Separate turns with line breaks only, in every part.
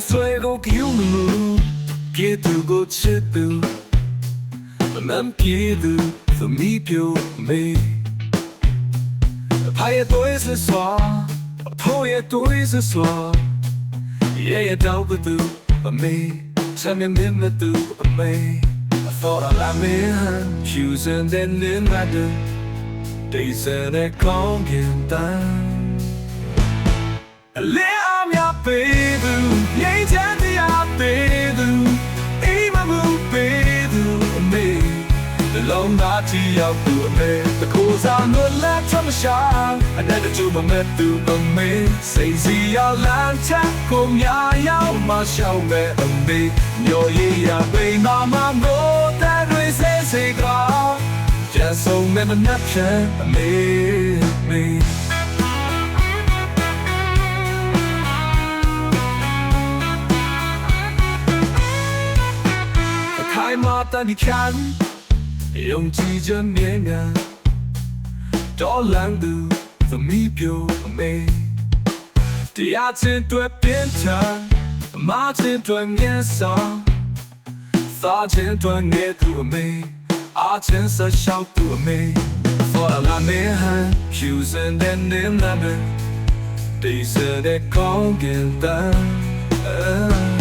swego kiunu Kiedy go czytył Nam kiedy to mi pił mi Paje to jest wysła Poje to jest wysła Jeje dałby tu mi Czemie mimmy tu mi I thought I'd let me hand Choosing that in my day They said that can't get down I live လုံးသားချီရောက်သူအမေတကူစားလွတ်လပ်ချမရှာအနေနဲ့သူမမဲ့သူအမေစိတ်စီရောက်လမ်းချက်ကိုများရောက်မရှောက်မဲ့အမေညိုရရပိန်နာမမို့တဲ့တွေစေစေကကျဆုံးမဲ့မနှက်ချင်အမေမေ ယုံကြည်ချက်မြဲမြံတော်လန်သူသမီးပြိုအမေတရားချင်းတွေ့ပြင်းထန်အမားချင်းတွေ့ငယ်ဆောင်စားချင်းတွေ့ငယ်သူအမေအားချင်းဆက်လျှောက်သူအမေ For a la me han choosing the name number They said it can't get done uh,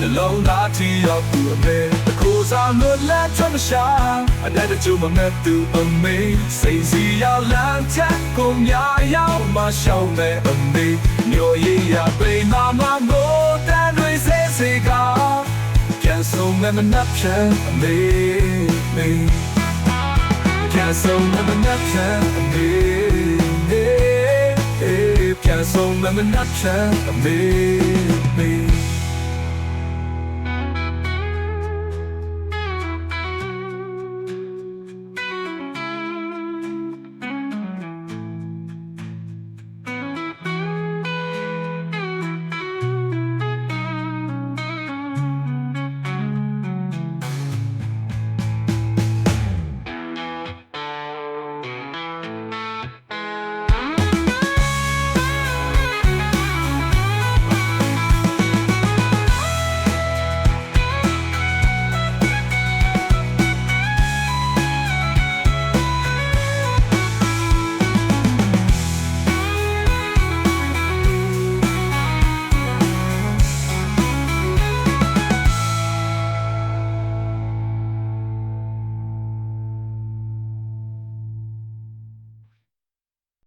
နှလုံးသားထီရောက်သူအမေတကိုးစားလွတ်လပ်ချမရှာအနေနဲ့ကျမမဲ့သူအမေစိတ်စီရောက်လမ်းချက်ကိုများရောက်မရှောင်းမဲ့အမေမျိုးရည်ရပိန်နာမမို့တန်တွေစေစေကပြန်ဆုံးမဲ့မနှပ်ချင်အမေမေ Can't so never not tell me Can't so never not tell me